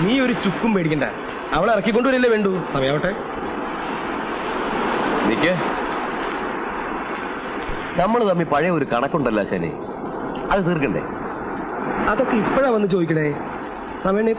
നീ ഒരു ചുക്കും പേടിക്കണ്ട അവളെ ഇറക്കിക്കൊണ്ടുവരില്ലേ വേണ്ടു? സമയാവട്ടെ. നിക്ക്. നമ്മൾ തമ്മിൽ പഴയ ഒരു കണക്കുണ്ടല്ലോ ശനി. അത് തീർക്കണ്ടേ? അതൊക്കെ ഇപ്പോഴാ വന്ന് ചോദിക്കണേ. സമയം നീ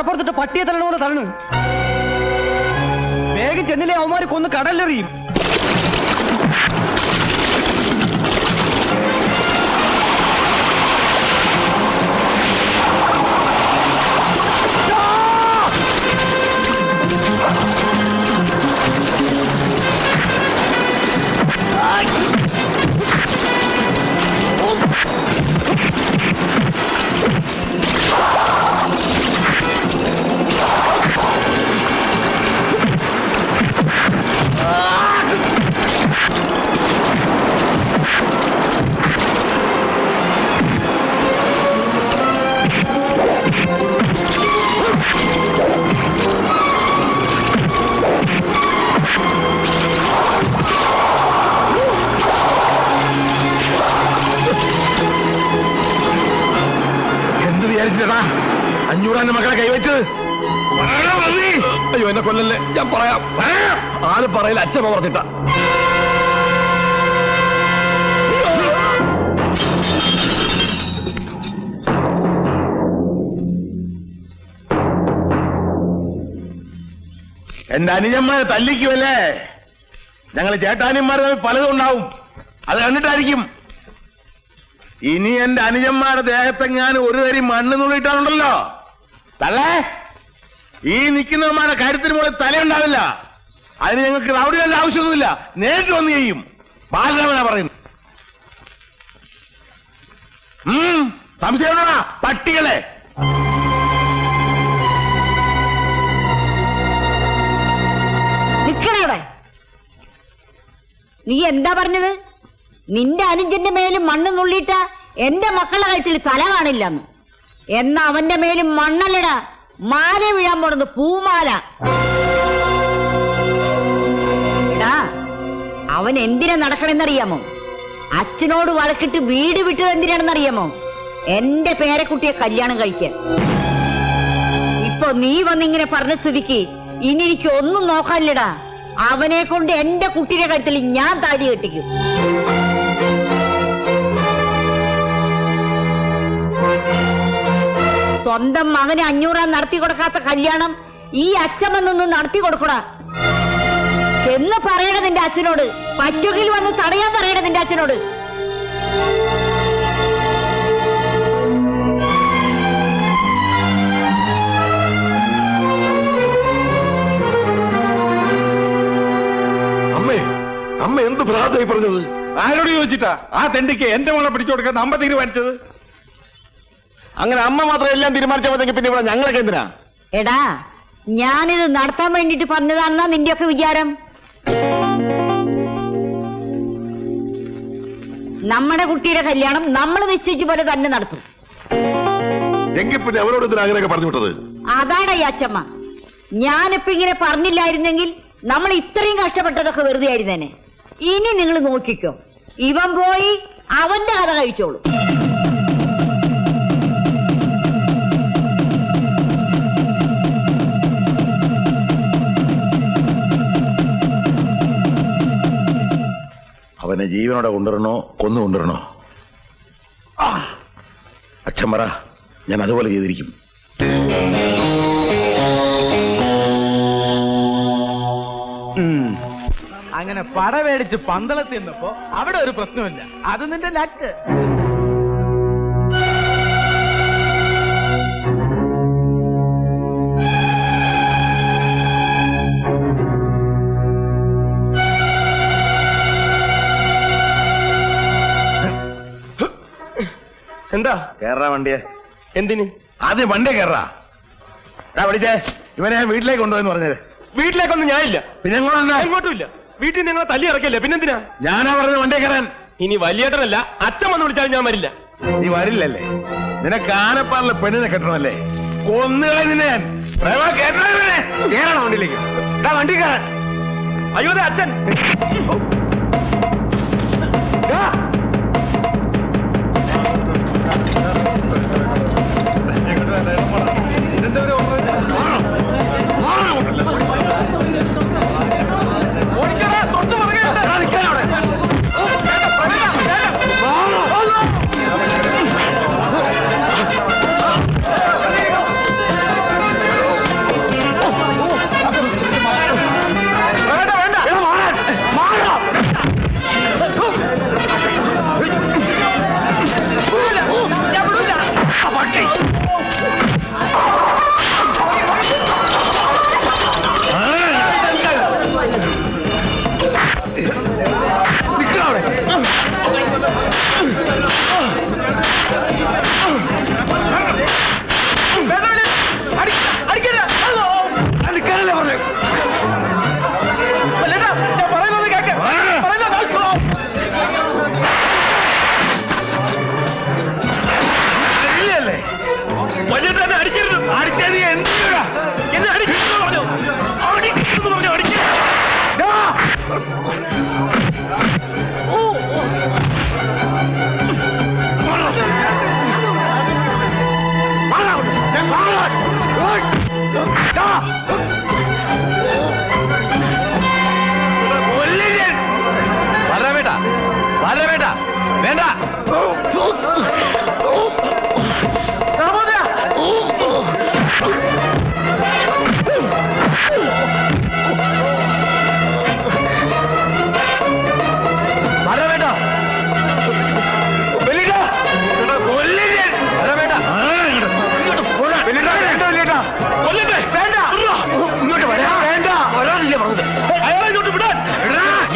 കടപ്പുറത്തിട്ട് പട്ടിയെ തള്ളണോ. തള്ളു വേഗം ചെന്നിലെ അവന്മാർ കൊന്ന് കടലിലെറിയും. പറയില്ല അച്ഛൻ പറഞ്ഞിട്ട എന്റെ അനുജന്മാരെ തല്ലിക്കുമല്ലേ ഞങ്ങൾ ചേട്ടാനിമാർ പലതും ഉണ്ടാവും. അത് കണ്ടിട്ടായിരിക്കും. ഇനി എന്റെ അനുജന്മാരുടെ ദേഹത്തെങ്ങാനും ഒരു തരി മണ്ണ് നുള്ളിട്ടാണുണ്ടല്ലോ തള്ളേ ഈ നിൽക്കുന്നവന്മാരുടെ കാര്യത്തിന് മുകളിൽ തലയുണ്ടാവില്ല. അതിന് ഞങ്ങൾക്ക് റൗഡികളുടെ ആവശ്യമൊന്നുമില്ല. നേരിട്ട് വന്ന് ചെയ്യും. ബാലരാമനാ പറയുന്നു ഉം, സംശയമുണ്ടോടാ പട്ടികളെ. നീ എന്താ പറഞ്ഞത്? നിന്റെ അനുജന്റെ മേലും മണ്ണ് നുള്ളിയിട്ട എന്റെ മക്കളുടെ കഴുത്തിൽ തല കാണില്ലെന്ന്. എന്നാ അവന്റെ മേലും മണ്ണല്ലടാ. മാല വീഴാൻ പോണത് പൂമാല. അവൻ എന്തിനാ നടക്കണെന്നറിയാമോ? അച്ഛനോട് വഴക്കിട്ട് വീട് വിട്ടത് എന്തിനാണെന്നറിയാമോ? എന്റെ പേരക്കുട്ടിയെ കല്യാണം കഴിക്കാൻ. ഇപ്പൊ നീ വന്നിങ്ങനെ പറഞ്ഞ സ്ഥിതിക്ക് ഇനി എനിക്ക് ഒന്നും നോക്കാനില്ലടാ. അവനെ കൊണ്ട് എന്റെ കുട്ടിയുടെ കാര്യത്തിൽ ഞാൻ താലി കെട്ടിക്കും. സ്വന്തം മകന് അഞ്ഞൂറാൻ നടത്തി കൊടുക്കാത്ത കല്യാണം ഈ അച്ഛമ്മ നിന്ന് നടത്തി കൊടുക്കടാ. എന്ന് പറയണ നിന്റെ അച്ഛനോട്. പറ്റുകിൽ വന്ന് തടയാൻ പറയണ നിന്റെ അച്ഛനോട്. അമ്മേ അമ്മ എന്ത് ഭ്രാതായി പറഞ്ഞത്? ആരോട് ചോദിച്ചിട്ടാ? ആ തെണ്ടിക്ക് എന്റെ മോളെ പിടിച്ചു കൊടുക്കാൻ അമ്മ തീരുമാനിച്ചത്. അങ്ങനെ അമ്മ മാത്രം എല്ലാം തീരുമാനിച്ചപ്പോഴത്തേക്ക് പിന്നെ ഇവിടെ ഞങ്ങളൊക്കെ എന്തിനാ? എടാ ഞാനിത് നടത്താൻ വേണ്ടിട്ട് പറഞ്ഞതാണെന്നാ നിന്റെയൊക്കെ വിചാരം. നമ്മുടെ കുട്ടിയുടെ കല്യാണം നമ്മൾ നിശ്ചയിച്ച പോലെ തന്നെ നടത്തും. എങ്കിൽ പിന്നെ അവരോട് അങ്ങനെയൊക്കെ പറഞ്ഞു വിട്ടത്? അതാടാ ഈ അച്ഛമ്മ ഞാനിപ്പോ ഇങ്ങനെ പറഞ്ഞില്ലായിരുന്നെങ്കിൽ നമ്മൾ ഇത്രയും കഷ്ടപ്പെട്ടതൊക്കെ വെറുതെ ആയിരുന്നേനെ. ഇനി നിങ്ങൾ നോക്കിക്കോ. ഇവൻ പോയി അവന്റെ കഥ കഴിച്ചോളൂ. അവനെ ജീവനോടെ കൊണ്ടുവരണോ കൊന്നു കൊണ്ടുവരണോ? അച്ഛൻ പറ ഞാൻ അതുപോലെ ചെയ്തിരിക്കും. അങ്ങനെ പട മേടിച്ച് പന്തളത്തി നിന്നപ്പോ അവിടെ ഒരു പ്രശ്നമില്ല. അത് നിന്റെ ലക്ക് എന്താ? കേറാ വണ്ടിയെ. എന്തിന്? ആദ്യം വണ്ടി കേറാ. വിളിച്ചേ ഇവനെ ഞാൻ വീട്ടിലേക്ക് കൊണ്ടുപോയെന്ന് പറഞ്ഞത്. വീട്ടിലേക്കൊന്നും ഞാനില്ല. പിന്നെ എങ്ങോട്ടാ ഇല്ല വീട്ടിൽ നിങ്ങളെ തല്ലി ഇറക്കില്ല പിന്നെന്തിനാ? ഞാനാ പറഞ്ഞ വണ്ടി കയറാൻ ഇനി വലിയേട്ടനല്ല അച്ഛൻ വന്ന് വിളിച്ചാലും ഞാൻ വരില്ല. നീ വരില്ലല്ലേ? നിനക്ക് ആനപ്പാറിലെ പെണ്ണിനെ കെട്ടണമല്ലേ? കൊന്നുകളെ നിന്നെ ഞാൻ? കേറണം വണ്ടിയിലേക്ക്. വണ്ടി കയറാൻ അയ്യോ അച്ഛൻ. ഓടിക്കടാ, തൊട്ട് പുറകെ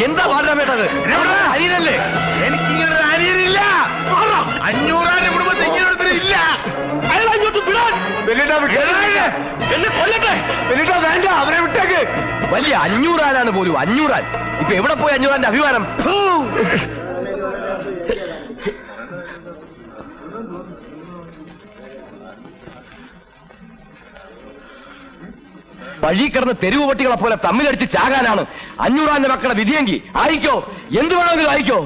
എന്താ പാടാൻ വേണ്ടത്? അനിയനല്ലേ? എനിക്കിങ്ങനെ ഇങ്ങനൊരു അനിയനില്ല അഞ്ഞൂറാന്റെ കുടുംബത്തിൽ ഇങ്ങനെ ഇല്ല. അയാൾ ഇങ്ങോട്ട് വിടാൻ. എന്നെ കൊല്ലട്ടെ. വെല്ലിട്ടാ വേണ്ട അവരെ വിട്ടേക്ക്. വലിയ അഞ്ഞൂറാനാണ് പോലും അഞ്ഞൂറാൻ. ഇപ്പൊ എവിടെ പോയി അഞ്ഞൂറാന്റെ അഭിമാനം? വഴി കിടന്ന് തെരുവ് പട്ടികളെ പോലെ തമ്മിലടിച്ച് ചാകാനാണ് അഞ്ഞൂറാന്റെ മക്കളുടെ വിധിയെങ്കിൽ. ആയിക്കോ എന്ത് വേണമെങ്കിലും ആയിക്കോ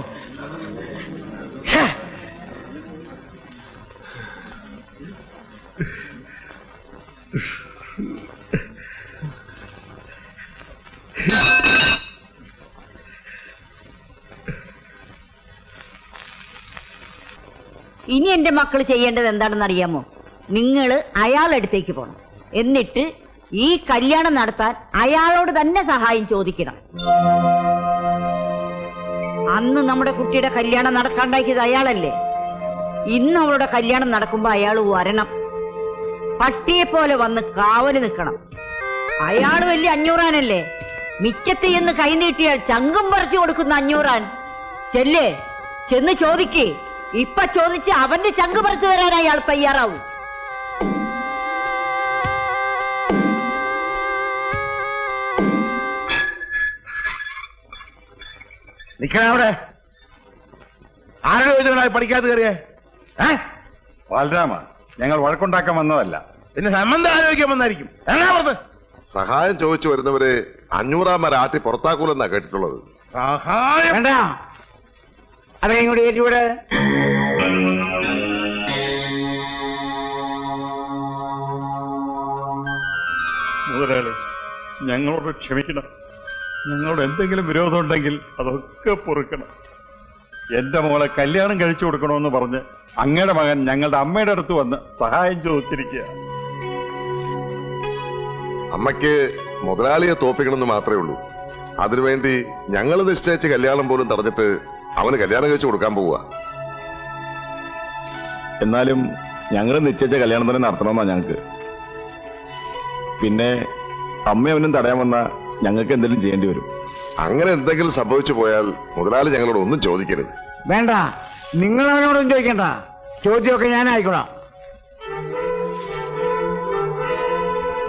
ഇനി എന്റെ മക്കൾ ചെയ്യേണ്ടത് എന്താണെന്ന് അറിയാമോ നിങ്ങൾ അയാളടുത്തേക്ക് പോണം. എന്നിട്ട് ഈ കല്യാണം നടത്താൻ അയാളോട് തന്നെ സഹായം ചോദിക്കണം. അന്ന് നമ്മുടെ കുട്ടിയുടെ കല്യാണം നടക്കാണ്ടാക്കിയത് അയാളല്ലേ? ഇന്ന് അവളുടെ കല്യാണം നടക്കുമ്പോ അയാൾ വരണം. പട്ടിയെ പോലെ വന്ന് കാവൽ നിൽക്കണം. അയാൾ വലിയ അഞ്ഞൂറാനല്ലേ? മിക്കത്ത് എന്ന് കൈനീട്ടിയാൽ ചങ്കും പറിച്ചു കൊടുക്കുന്ന അഞ്ഞൂറാൻ. ചെല്ലേ? ചെന്ന് ചോദിക്കേ. ഇപ്പൊ ചോദിച്ച് അവന്റെ ചങ്ക് പറിച്ചു തരാൻ അയാൾ തയ്യാറാവും. നിക്കണ അവിടെ ആരോട് ചോദിച്ചാൽ പഠിക്കാത്ത കയറിയേ? ഏ? ബാലരാമ ഞങ്ങൾ വഴക്കുണ്ടാക്കാൻ വന്നതല്ല. പിന്നെ സംബന്ധം ആലോചിക്കാൻ വന്നായിരിക്കും. എന്നാ പുറത്ത്. സഹായം ചോദിച്ചു വരുന്നവരെ അഞ്ഞൂറാമ രാത്രി പുറത്താക്കൂലെന്നാ കേട്ടിട്ടുള്ളത്. സഹായം. വേണ്ട. അതെ കൂടി മുതലാളി ഞങ്ങളോട് ക്ഷമിക്കണം. ഞങ്ങളോട് എന്തെങ്കിലും വിരോധം ഉണ്ടെങ്കിൽ അതൊക്കെ പൊറുക്കണം. എന്റെ മോളെ കല്യാണം കഴിച്ചു കൊടുക്കണമെന്ന് പറഞ്ഞ് അങ്ങയുടെ മകൻ ഞങ്ങളുടെ അമ്മയുടെ അടുത്ത് വന്ന് സഹായം ചോദിച്ചിരിക്കുക. അമ്മയ്ക്ക് മുതലാളിയെ തോപ്പിക്കണമെന്ന് മാത്രമേ ഉള്ളൂ. അതിനുവേണ്ടി ഞങ്ങൾ നിശ്ചയിച്ച കല്യാണം പോലും തടഞ്ഞിട്ട് അവന് കല്യാണം കഴിച്ചു കൊടുക്കാൻ പോവുക. എന്നാലും ഞങ്ങൾ നിശ്ചയിച്ച കല്യാണം തന്നെ നടത്തണമെന്നാ ഞങ്ങൾക്ക്. പിന്നെ അമ്മ അവനും തടയാൻ വന്ന ഞങ്ങൾക്ക് എന്തെങ്കിലും ചെയ്യേണ്ടി വരും. അങ്ങനെ എന്തെങ്കിലും സംഭവിച്ചു പോയാൽ മുതലാളി ഞങ്ങളോട് ഒന്നും ചോദിക്കരുത്. വേണ്ട. നിങ്ങൾ അവനോടൊന്നും ചോദിക്കണ്ട. ചോദ്യമൊക്കെ ഞാൻ ആയിക്കോളാം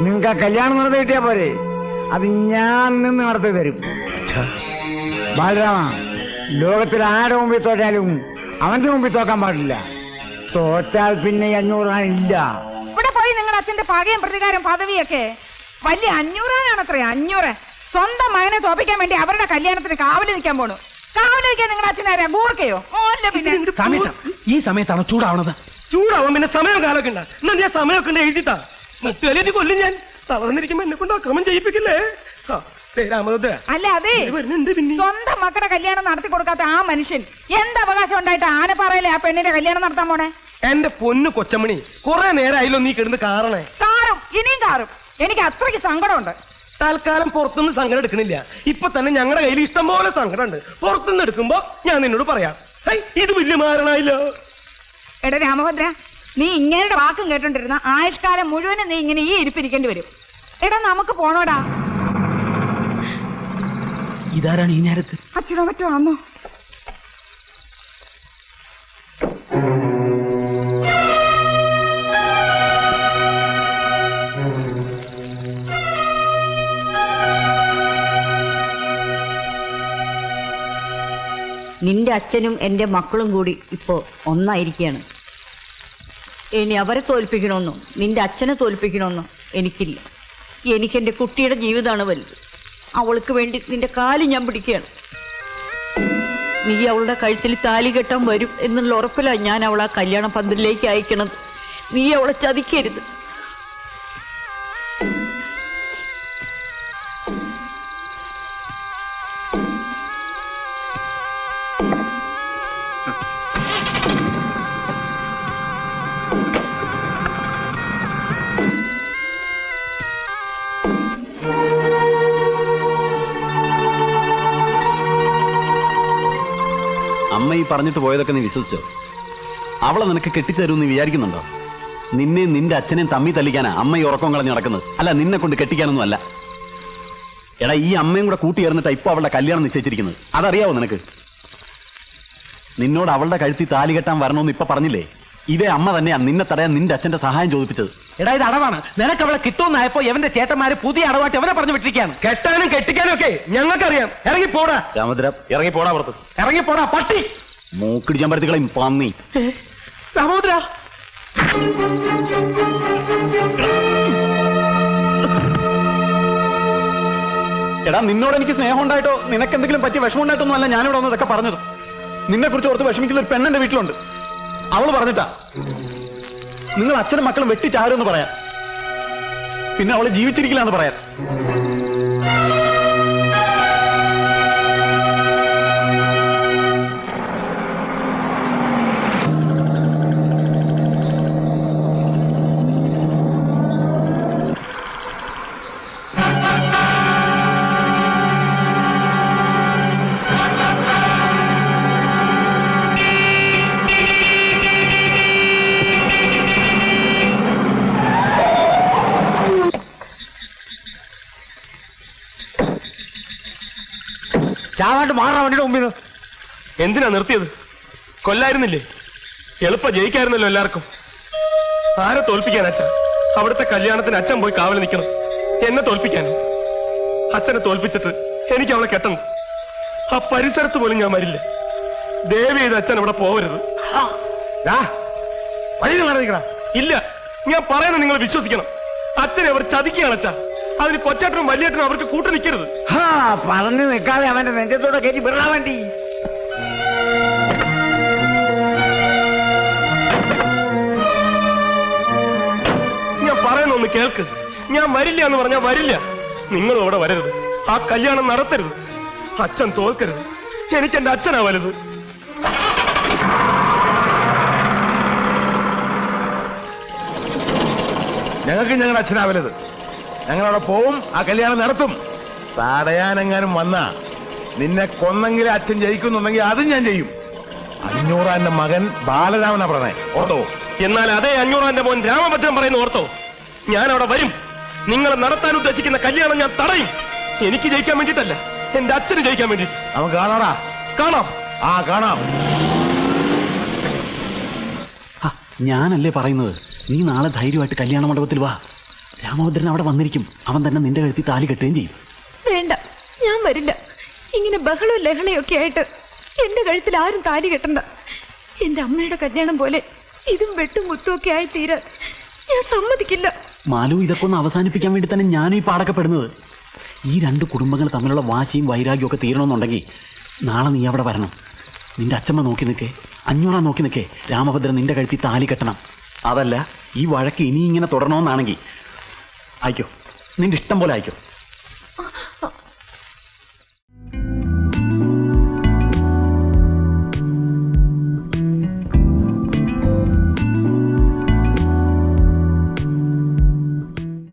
നിങ്ങൾക്ക് ആ കല്യാണം നടത്തി കിട്ടിയാ പോരെ? അത് ഞാൻ നിന്ന് നടത്തി തരും. ബാലരാമ ലോകത്തിൽ ആരുടെ മുമ്പിൽ തോറ്റാലും അവന്റെ മുമ്പിൽ തോക്കാൻ പാടില്ല. തോറ്റാൽ പിന്നെ അഞ്ഞൂറാനില്ല ഇവിടെ പോയി നിങ്ങളുടെ അച്ഛന്റെ പകയും പ്രതികാരം പദവിയൊക്കെ വലിയ അഞ്ഞൂറാനാണത്രേ അഞ്ഞൂറ്. സ്വന്തം മകനെ തോപ്പിക്കാൻ വേണ്ടി അവരുടെ കല്യാണത്തിന് കാവൽ നിൽക്കാൻ പോണു. കാവൽ നിൽക്കാൻ നിങ്ങളുടെ അച്ഛനാരാ? ബൂർക്കയോ? ഓല്ല പിന്നെ. സമയത്ത്. ഈ സമയത്താണ് ചൂടാവണത്? ചൂടാവാൻ പിന്നെ സമയം കാലൊക്കെ ഉണ്ട് എന്നാ ഞാൻ സമയമൊക്കെ ഉണ്ട് എഴുതിട്ടാ മുട്ടുകലേറ്റ് കൊല്ലും ഞാൻ. തളർന്നിരിക്കുമ്പോ എന്നെ കൊണ്ട് അക്രമം ചെയ്യിപ്പിക്കില്ലേ? അല്ല അതെ. സ്വന്തം മക്കളുടെ കല്യാണം നടത്തി കൊടുക്കാത്ത ആ മനുഷ്യൻ എന്ത് അവകാശം ഉണ്ടായിട്ട് ആനപ്പാറയിലെ ആ പെണ്ണിന്റെ കല്യാണം നടത്താൻ പോണേ? എന്റെ പൊന്നു കൊച്ചമണി കൊറേ നേരമായില്ലോ നീ കിടന്ന് കാറണേ. കാറും ഇനിയും കാറും. എനിക്ക് അത്രയ്ക്ക് സങ്കടമുണ്ട്. തൽക്കാലം പുറത്തുനിന്ന് സങ്കടം എടുക്കണില്ല. ഇപ്പൊ തന്നെ ഞങ്ങളുടെ കയ്യിൽ ഇഷ്ടം പോലെ സങ്കടം ഉണ്ട് പുറത്തുനിന്ന് എടുക്കുമ്പോ ഞാൻ നിന്നോട് പറയാം. ഇത് വലിയ മാരണായില്ലോ. എടാ രാമഭദ്ര നീ ഇങ്ങനെ വാക്കും കേട്ടോണ്ടിരുന്ന ആയുഷ്കാലം മുഴുവനും നീ ഇങ്ങനെ ഈ ഇരിപ്പിരിക്കേണ്ടി വരും. എടാ നമുക്ക് പോണോടാ. ഇതാരാണ് ഈ നേരത്ത്? അച്ഛനോ മറ്റോ ആന്നോ? നിന്റെ അച്ഛനും എന്റെ മക്കളും കൂടി ഇപ്പോ ഒന്നായിരിക്കുകയാണ് ഇനി അവരെ തോൽപ്പിക്കണമെന്നോ നിന്റെ അച്ഛനെ തോൽപ്പിക്കണമെന്നോ എനിക്കില്ല. എനിക്കെന്റെ കുട്ടിയുടെ ജീവിതമാണ് വലുത്. അവൾക്ക് വേണ്ടി നിന്റെ കാൽ ഞാൻ പിടിക്കുകയാണ്. നീ അവളുടെ കഴുത്തിൽ താലി കെട്ടാൻ വരും എന്നുള്ള ഉറപ്പിലാണ് ഞാൻ അവളെ കല്യാണ പന്തലിലേക്ക് അയക്കണത്. നീ അവളെ ചതിക്കരുത്. പറഞ്ഞിട്ട് പോയതൊക്കെ നീ വിശ്വസിച്ചോ? അവളെ നിനക്ക് കെട്ടിത്തരുമെന്ന് വിചാരിക്കുന്നുണ്ടോ? നിന്നെയും നിന്റെ അച്ഛനെയും തമ്മി തല്ലിക്കാനാ അമ്മ ഈ ഉറക്കം കളഞ്ഞ് നടക്കുന്നത്. അല്ല നിന്നെ കൊണ്ട് കെട്ടിക്കാനൊന്നും അല്ല. എടാ ഈ അമ്മയും കൂടെ കൂട്ടി ചേർന്നിട്ടാ ഇപ്പൊ അവളുടെ കല്യാണം നിശ്ചയിച്ചിരിക്കുന്നത്. അതറിയാവോ നിനക്ക്? നിന്നോട് അവളുടെ കഴുത്തി താലി കെട്ടാൻ വരണമെന്ന് ഇപ്പൊ പറഞ്ഞില്ലേ? ഇതേ അമ്മ തന്നെയാ നിന്നെ തടയാൻ നിന്റെ അച്ഛന്റെ സഹായം ചോദിപ്പിച്ചത്. എടാ ഇത് അടവാണ്. നിനക്ക് അവളെ കിട്ടുമെന്നായപ്പോ എവന്റെ ചേട്ടന്മാര് പുതിയ അടവാട്ടി അവനെ പറഞ്ഞു വിട്ടിരിക്കുകയാണ്? കെട്ടാനും കെട്ടിക്കാനും ഒക്കെ ഞങ്ങൾക്കറിയാം. ഇറങ്ങി പോടാ. രാമദ്ര ഇറങ്ങി പോടാ പുറത്ത്. ഇറങ്ങി പോടാ പട്ടി. മൂക്കിടിച്ചാൻ പരത്തിക്കളയും പന്നി സഹോദര എടാ നിന്നോട് എനിക്ക് സ്നേഹം ഉണ്ടായിട്ടോ? നിനക്ക് എന്തെങ്കിലും പറ്റി വിഷമം ഉണ്ടായിട്ടൊന്നും അല്ല ഞാനിവിടെ വന്ന് ഇതൊക്കെ പറഞ്ഞത്. നിന്നെ കുറിച്ച് ഓർത്ത് വിഷമിക്കുന്ന ഒരു പെണ്ണെന്റെ വീട്ടിലുണ്ട്. അവൾ പറഞ്ഞിട്ടാ നിങ്ങൾ അച്ഛനും മക്കളും വെട്ടിച്ചാരുമെന്ന് പറയാം. പിന്നെ അവൾ ജീവിച്ചിരിക്കില്ലാന്ന് പറയാം. ചാവാണ്ട് മാറാൻ വണ്ടിയുടെ മുമ്പിൽ നിന്ന് എന്തിനാ നിർത്തിയത്? കൊല്ലായിരുന്നില്ലേ? എളുപ്പ ജയിക്കായിരുന്നല്ലോ എല്ലാവർക്കും. ആരെ തോൽപ്പിക്കാൻ അച്ഛൻ? അവിടുത്തെ കല്യാണത്തിന് അച്ഛൻ പോയി കാവൽ നിൽക്കണം. എന്നെ തോൽപ്പിക്കാനോ? അച്ഛനെ തോൽപ്പിച്ചിട്ട് എനിക്ക് അവളെ കെട്ടണം. ആ പരിസരത്ത് പോലും ഞാൻ വരില്ല. ദേവി ചെയ്ത് അച്ഛൻ അവിടെ പോവരുത് വഴി നിൽക്കണ ഇല്ല ഞാൻ പറയുന്നത് നിങ്ങൾ വിശ്വസിക്കണം. അച്ഛനെ അവർ ചതിക്കുകയാണ് അച്ഛാ. അതിന് കൊച്ചേട്ടനും വലിയേട്ടനും അവർക്ക് കൂട്ടു നിൽക്കരുത്. പറഞ്ഞു നിൽക്കാതെ അവന്റെ നെഞ്ചത്തോടെ കയറ്റി വിടാൻ വേണ്ടി. ഞാൻ പറയുന്ന ഒന്ന് കേൾക്ക്. ഞാൻ വരില്ല എന്ന് പറഞ്ഞാൽ വരില്ല. നിങ്ങൾ അവിടെ വരരുത്. ആ കല്യാണം നടത്തരുത്. അച്ഛൻ തോൽക്കരുത്. എനിക്ക് എന്റെ അച്ഛനാ വലുത്. ഞങ്ങൾക്ക് ഞങ്ങളുടെ അച്ഛനാവരുത് ഞങ്ങളവിടെ പോവും ആ കല്യാണം നടത്തും. തടയാനെങ്ങാനും വന്ന നിന്നെ കൊന്നെങ്കിൽ അച്ഛൻ ജയിക്കുന്നുണ്ടെങ്കിൽ അതും ഞാൻ ചെയ്യും. അഞ്ഞൂറാന്റെ മകൻ ബാലരാമനാ പറഞ്ഞേ ഓർത്തോ? എന്നാൽ അതേ അഞ്ഞൂറാന്റെ മോൻ രാമഭദ്രൻ പറയുന്ന ഓർത്തോ? ഞാൻ അവിടെ വരും. നിങ്ങൾ നടത്താൻ ഉദ്ദേശിക്കുന്ന കല്യാണം ഞാൻ തടയും. എനിക്ക് ജയിക്കാൻ വേണ്ടിയിട്ടല്ല എന്റെ അച്ഛന് ജയിക്കാൻ വേണ്ടി അവൻ കാണാടാ. കാണാം. ആ കാണാം. ഞാനല്ലേ പറയുന്നത്? നീ നാളെ ധൈര്യമായിട്ട് കല്യാണ മണ്ഡപത്തിൽ വാ. രാമഭദ്രൻ അവിടെ വന്നിരിക്കും. അവൻ തന്നെ നിന്റെ കഴുത്തി താലി കെട്ടുകയും ചെയ്യും. വേണ്ട ഞാൻ വരില്ല. ഇങ്ങനെ ബഹളവും ലഹളയൊക്കെ ആയിട്ട് എന്റെ കഴുത്തിൽ ആരും താലി കെട്ടണ്ട. എന്റെ അമ്മയുടെ കല്യാണം പോലെ ഇതും വെട്ടും മുത്തും ഒക്കെ ആയി തീരാൻ ഞാൻ സമ്മതിക്കില്ല. മാലു ഇതൊക്കെ ഒന്ന് അവസാനിപ്പിക്കാൻ വേണ്ടി തന്നെ ഞാനും ഈ പാടക്കപ്പെടുന്നത്. ഈ രണ്ട് കുടുംബങ്ങൾ തമ്മിലുള്ള വാശിയും വൈരാഗ്യവും ഒക്കെ തീരണമെന്നുണ്ടെങ്കിൽ നാളെ നീ അവിടെ വരണം. നിന്റെ അച്ഛമ്മ നോക്കി നിൽക്കേ. അഞ്ഞൂറ നോക്കി നിൽക്കേ. രാമഭദ്രൻ നിന്റെ കഴുത്തി താലി കെട്ടണം. അതല്ല ഈ വഴക്ക് ഇനി ഇങ്ങനെ തുടരണമെന്നാണെങ്കിൽ അയക്കോ. നിന്റെ ഇഷ്ടം പോലെ അയക്കോ.